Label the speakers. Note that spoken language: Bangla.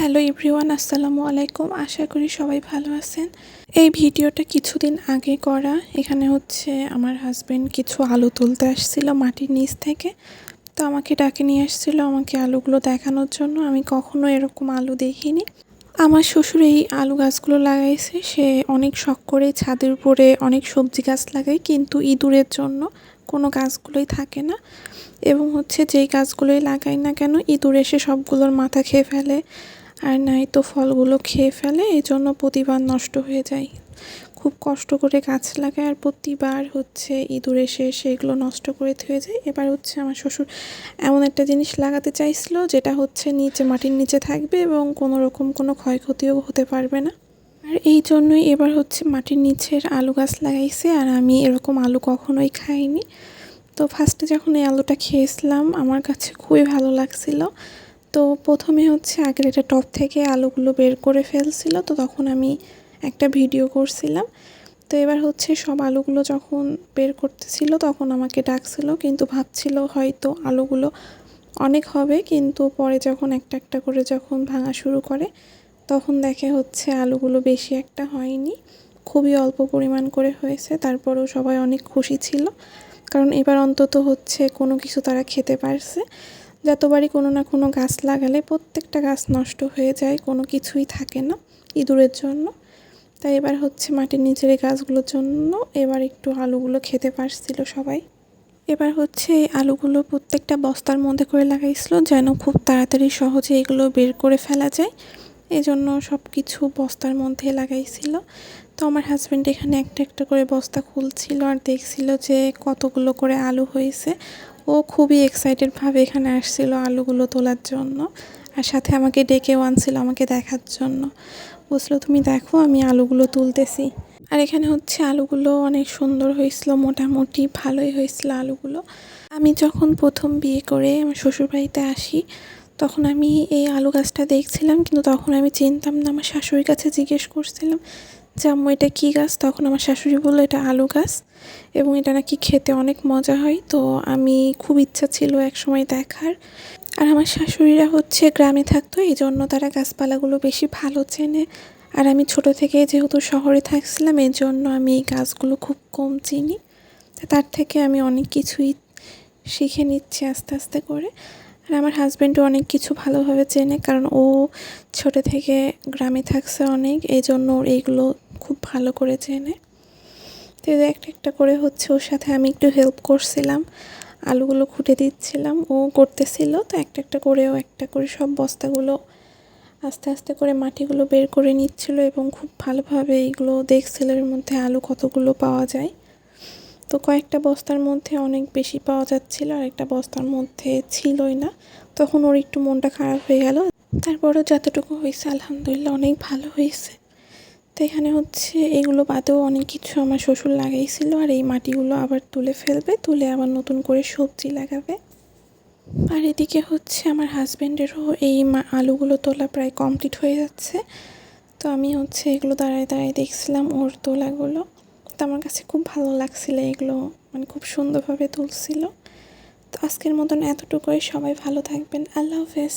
Speaker 1: হ্যালো এভরিওয়ান, আসসালামু আলাইকুম। আশা করি সবাই ভালো আছেন। এই ভিডিওটা কিছুদিন আগে করা। এখানে হচ্ছে আমার হাজবেন্ড কিছু আলু তুলতে আসছিল মাটির নিচ থেকে। তো আমাকে ডাকে নিয়ে আসছিল আমাকে আলুগুলো দেখানোর জন্য। আমি কখনো এরকম আলু দেখিনি। আমার শ্বশুর এই আলু গাছগুলো লাগাইছে। সে অনেক শখ করে ছাদের উপরে অনেক সবজি গাছ লাগায়, কিন্তু ইঁদুরের জন্য কোনো গাছগুলোই থাকে না। এবং হচ্ছে যেই গাছগুলোই লাগাই না কেন, ইঁদুর এসে সবগুলোর মাথা খেয়ে ফেলে। আর নাই তো ফলগুলো খেয়ে ফেলে এই জন্য প্রতিবার নষ্ট হয়ে যায়। খুব কষ্ট করে গাছ লাগায় আর প্রতিবার হচ্ছে ইঁদুর এসে সেগুলো নষ্ট করে থুয়ে যায়। এবার হচ্ছে আমার শ্বশুর এমন একটা জিনিস লাগাতে চাইছিল, যেটা হচ্ছে নিচে মাটির নিচে থাকবে এবং কোনো রকম কোনো ক্ষয়ক্ষতিও হতে পারবে না। আর এই জন্যই এবার হচ্ছে মাটির নিচের আলু গাছ লাগাইছে, আর আমি এরকম আলু কখনোই খাইনি। তো ফার্স্টে যখন এই আলুটা খেয়েছিলাম, আমার কাছে খুবই ভালো লাগছিল। তো প্রথমে হচ্ছে আগের একটা টপ থেকে আলুগুলো বের করে ফেলছিল, তো তখন আমি একটা ভিডিও করছিলাম। তো এবার হচ্ছে সব আলুগুলো যখন বের করতেছিল তখন আমাকে ডাকছিল, কিন্তু ভাবছিল হয়তো আলুগুলো অনেক হবে, কিন্তু পরে যখন একটা একটা করে যখন ভাঙা শুরু করে, তখন দেখে হচ্ছে আলুগুলো বেশি একটা হয়নি। খুবই অল্প পরিমাণ করে হয়েছে, তারপরেও সবাই অনেক খুশি ছিল, কারণ এবার অন্তত হচ্ছে কোনো কিছু তারা খেতে পারছে। যতবারই কোনো না কোনো গাছ লাগালে প্রত্যেকটা গাছ নষ্ট হয়ে যায়, কোনো কিছুই থাকে না ইঁদুরের জন্য। তাই এবার হচ্ছে মাটির নিচের গাছগুলোর জন্য এবার একটু আলুগুলো খেতে পারছিল সবাই। এবার হচ্ছে এই আলুগুলো প্রত্যেকটা বস্তার মধ্যে করে লাগাইছিল যেন খুব তাড়াতাড়ি সহজে এগুলো বের করে ফেলা যায়। এই জন্য সব কিছু বস্তার মধ্যে লাগাইছিল। তো আমার হাজব্যান্ড এখানে একটা একটা করে বস্তা খুলছিল আর দেখছিল যে কতগুলো করে আলু হয়েছে। ও খুবই এক্সাইটেডভাবে এখানে আসছিল আলুগুলো তোলার জন্য আর সাথে আমাকে ডেকেও আনছিল আমাকে দেখার জন্য। বুঝলো তুমি দেখো, আমি আলুগুলো তুলতেছি। আর এখানে হচ্ছে আলুগুলো অনেক সুন্দর হয়েছিল, মোটামুটি ভালোই হয়েছিল আলুগুলো। আমি যখন প্রথম বিয়ে করে আমার শ্বশুরবাড়িতে আসি, তখন আমি এই আলু গাছটা দেখছিলাম, কিন্তু তখন আমি চিনতাম না, আমার শাশুড়ির কাছে জিজ্ঞেস করছিলাম যে, আম্মু, এটা কী গাছ? তখন আমার শাশুড়ি বলল, এটা আলু গাছ এবং এটা নাকি খেতে অনেক মজা হয়। তো আমি খুব ইচ্ছা ছিল এক সময় দেখার। আর আমার শাশুড়িরা হচ্ছে গ্রামে থাকতো এই জন্য তারা গাছপালাগুলো বেশি ভালো চেনে। আর আমি ছোট থেকে যেহেতু শহরে থাকছিলাম এই জন্য আমি এই গাছগুলো খুব কম চিনি। তার থেকে আমি অনেক কিছুই শিখে নিচ্ছি আস্তে আস্তে করে। আর আমার হাজব্যান্ডও অনেক কিছু ভালোভাবে চেনে, কারণ ও ছোট থেকে গ্রামে থাকছে অনেক এই জন্য ওর এইগুলো খুব ভালো করে চেনে তো একটা একটা করে হচ্ছে ওর সাথে আমি একটু হেল্প করছিলাম, আলুগুলো খুঁটে দিচ্ছিলাম, ও করতেছিল, তো একটা একটা করেও একটা করে সব বস্তাগুলো আস্তে আস্তে করে মাটিগুলো বের করে নিচ্ছিল এবং খুব ভালোভাবে এইগুলো দেখছিল এর মধ্যে আলু কতগুলো পাওয়া যায়। তো কয়েকটা বস্তার মধ্যে অনেক বেশি পাওয়া যাচ্ছিল, আর একটা বস্তার মধ্যে ছিলই না। তখন ওর একটু মনটা খারাপ হয়ে গেল। তারপরও যতটুকু হয়েছে, আলহামদুলিল্লাহ অনেক ভালো হয়েছে। তো এখানে হচ্ছে এগুলো বাদেও অনেক কিছু আমার শ্বশুর লাগাইছিল আর এই মাটিগুলো আবার তুলে ফেলবে, তুলে আবার নতুন করে সবজি লাগাবে। আর এদিকে হচ্ছে আমার হাজব্যান্ডেরও এই আলুগুলো তোলা প্রায় কমপ্লিট হয়ে যাচ্ছে। তো আমি হচ্ছে এগুলো দাঁড়ায় দাঁড়ায় দেখছিলাম ওর তোলাগুলো। তো আমার কাছে খুব ভালো লাগছিল এগুলো মানে খুব সুন্দরভাবে তুলছিল। তো আজকের মতন এতটুকুই, সবাই ভালো থাকবেন। আল্লাহ হাফেজ।